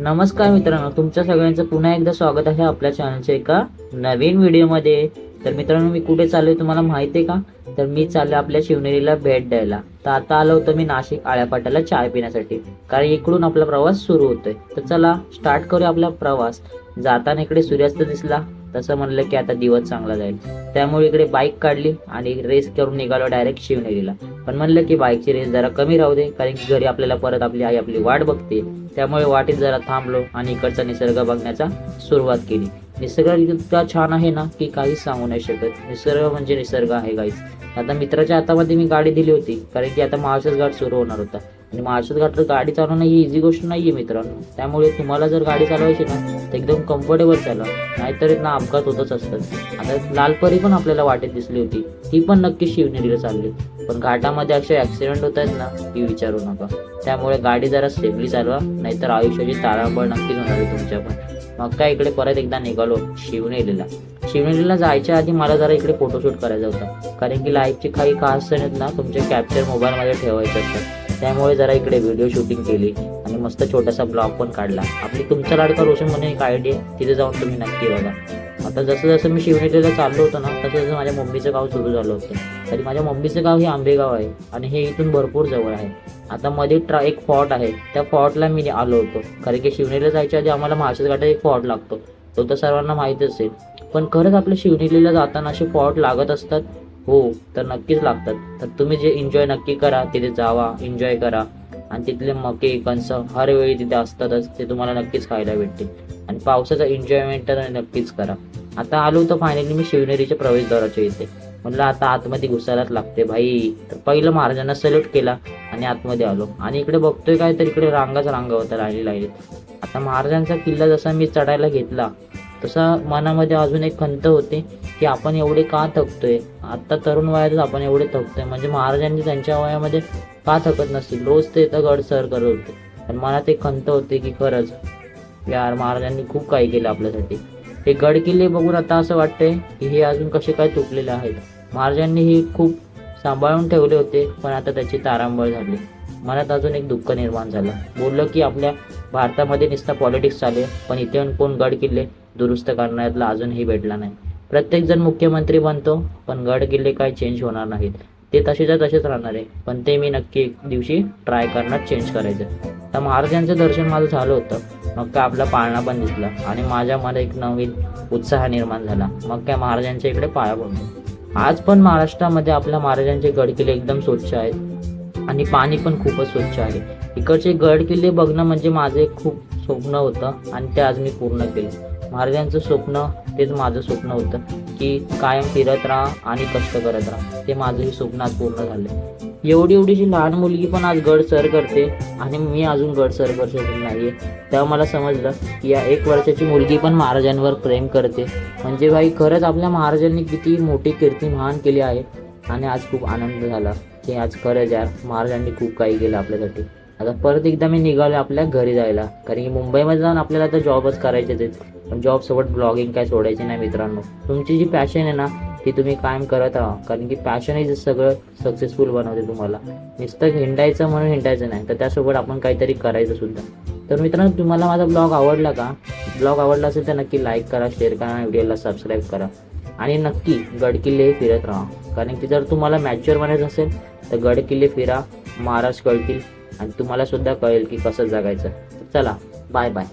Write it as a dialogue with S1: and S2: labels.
S1: नमस्कार मित्रांनो तुमच्या सगळ्यांचं पुन्हा एकदा स्वागत आहे आपल्या चॅनलच्या एका नवीन व्हिडिओमध्ये. तर मित्रांनो मी कुठे चाललोय तुम्हाला माहिती आहे का? तर मी चाललो आपल्या शिवनेरीला भेट द्यायला. तर आता आलो होतो मी नाशिक आळ्यापाट्याला चाय पिण्यासाठी. कारण इकडून आपला प्रवास सुरू होतोय. तर चला स्टार्ट करूया आपला प्रवास. जाताना इकडे सूर्यास्त दिसला. तसं म्हणलं की आता दिवस चांगला जाईल. त्यामुळे इकडे बाईक काढली आणि रेस करून निघालो डायरेक्ट शिवनेरीला. पण म्हणलं की बाईकची रेस जरा कमी राहू दे. कारण की घरी आपल्याला परत आपली आई आपली वाट बघते. त्यामुळे वाटेत जरा थांबलो आणि इकडचा निसर्ग बघण्याचा सुरुवात केली. निसर्ग इतका छान आहे ना की काहीच सांगू नाही शकत. निसर्ग म्हणजे निसर्ग आहे काहीच आता मित्राच्या हातामध्ये मी गाडी दिली होती कारण की आता महाराष्ट्र घाट सुरू होणार होता. आणि महाराष्ट्र घाट गाडी चालवणं ही इझी गोष्ट नाहीये मित्रांनो. त्यामुळे तुम्हाला जर गाडी चालवायची ना तर एकदम कम्फर्टेबल चालवा नाहीतर ना अपघात होतच असतात. आता लालपरी पण आपल्याला वाटेत दिसली होती. ती पण नक्की शिवनेरीला चालली. पण घाटामध्ये असे ॲक्सिडेंट होत आहेत ना ती विचारू नका. त्यामुळे गाडी जरा सेफली चालवा नाहीतर आयुष्याची तारांबळ नक्कीच होणार आहे तुमच्या पण. मग काय इकडे परत एकदा निघालो शिवनेरीला. शिवनेरीला जायच्या आधी मला जरा इकडे फोटोशूट करायचा होता. कारण की लाईफचे काही खास क्षण आहेत ना तुमच्या कॅप्चर मोबाईलमध्ये ठेवायचे असतात. त्यामुळे जरा इकडे व्हिडिओ शूटिंग केली आणि मस्त छोटासा ब्लॉग पण काढला. आपली तुमचा लाडका रोशन म्हणून एक आयडिया तिथे जाऊन तुम्ही नक्की बघा. आता जसं जसं मी शिवनेरीला चाललो होतो ना तसं जसं माझ्या मम्मीचं गाव सुरू झालं होतं. तरी माझ्या मम्मीचं गाव हे आंबेगाव आहे आणि हे इथून भरपूर जवळ आहे. आता मध्ये ट्रा एक फॉर्ट आहे. त्या फॉर्टला मी आलो होतो. कारण की शिवनेरीला जायच्या आधी आम्हाला महाराष्ट्र घाटात एक फॉर्ट लागतो. तो तर सर्वांना माहीत असेल. पण खरंच आपल्या शिवनेरीला जाताना असे फॉर्ट लागत असतात हो तर नक्कीच लागतात. तर तुम्ही जे एन्जॉय नक्की करा तिथे जावा एन्जॉय करा. आणि तिथले मके कंस हर वेळी तिथे असतातच ते तुम्हाला नक्कीच खायला भेटतील. आणि पावसाचा एन्जॉयमेंट तर नक्कीच करा. आता आलो तर फायनली मी शिवनेरीच्या प्रवेशद्वाराच्या इथे. म्हणलं आता आतमध्ये घुसायलाच लागते भाई. तर पहिलं महाराजांना सल्यूट केला आणि आतमध्ये आलो. आणि इकडे बघतोय काय तर इकडे रांगाच रांगा होत्या राहिली लाईनीत आता महाराजांचा किल्ला जसा मी चढायला घेतला तसा मनामध्ये अजून एक खंत होते. की आपण एवढे का थकतोय? आता तरुण वयातच आपण एवढे थकतोय. म्हणजे महाराजांनी त्यांच्या वयामध्ये का थकत नसतील? रोज ते इथं गड सर करत होते. पण मला ते खंत होते की खरंच यार महाराजांनी खूप काही केलं आपल्यासाठी. हे गड किल्ले बघून आता असं वाटतंय की हे अजून कसे काय तुटलेले आहेत? महाराजांनी हे खूप सांभाळून ठेवले होते पण आता त्याची तारांबळ झाली. मनात अजून एक दुःख निर्माण झालं. बोललं की आपल्या भारतामध्ये नुसता पॉलिटिक्स चालू आहे पण इथे कोण गड किल्ले दुरुस्त करण्यातला अजूनही भेटला नाही. प्रत्येक जण मुख्यमंत्री बनतो पण गड किल्ले काय चेंज होणार नाहीत. ते तसेच्या तसेच राहणार आहे पण ते मी नक्की एक दिवशी ट्राय करणार चेंज करायचं. तर महाराजांचं दर्शन माझं झालं होतं. मग काय आपला पाळणा पण दिसला आणि माझ्या मध्ये एक नवीन उत्साह निर्माण झाला. मग काय महाराजांच्या इकडे पाया बनतो आज पण महाराष्ट्रामध्ये आपल्या महाराजांचे गड किल्ले एकदम स्वच्छ आहेत. आणि पाणी पण खूपच स्वच्छ आहे. इकडचे गड किल्ले बघणं म्हणजे माझं खूप स्वप्न होतं आणि ते आज मी पूर्ण केलं. महाराजांचं स्वप्न तेच माझं स्वप्न होतं की कायम फिरत राहा आणि कष्ट करत राहा. ते माझंही स्वप्न आज पूर्ण झालं एवढी एवढीशी लहान मुलगी पण आज गड सर करते आणि मी अजून गड सर करू शकत नाहीये. तेव्हा मला समजलं की या एक वर्षाची मुलगी पण महाराजांवर प्रेम करते. म्हणजे भाई खरंच आपल्या महाराजांनी किती मोठी कीर्ती महान केली आहे. आणि आज खूप आनंद झाला की आज खरंच यार महाराजांनी खूप काही केलं आपल्यासाठी. आता परत एकदा मी निघालो आपल्या घरी जायला. कारण की मुंबईमध्ये जाऊन आपल्याला आता जॉबच करायचेच आहेत. पण जॉबसोबत ब्लॉगिंग काय सोडायचे नाही मित्रांनो. तुमची जी पॅशन आहे ना ती तुम्ही कायम करत आहात कारण की पॅशन हे सगळं सक्सेसफुल बनवते तुम्हाला. नुसतं हिंडायचं म्हणून हिंडायचं नाही. तर त्यासोबत आपण काहीतरी करायचं सुद्धा. तर मित्रांनो तुम्हाला माझा ब्लॉग आवडला का? ब्लॉग आवडला असेल तर नक्की लाईक करा शेअर करा व्हिडिओला सबस्क्राईब करा. आणि नक्की गडकिल्ले फिरत राहा. कारण की जर तुम्हाला मॅच्युअर बनायचं असेल तर गडकिल्ले फिरा महाराज कळतील आणि तुम्हाला सुद्धा कळेल की कसं जगायचं. चला बाय बाय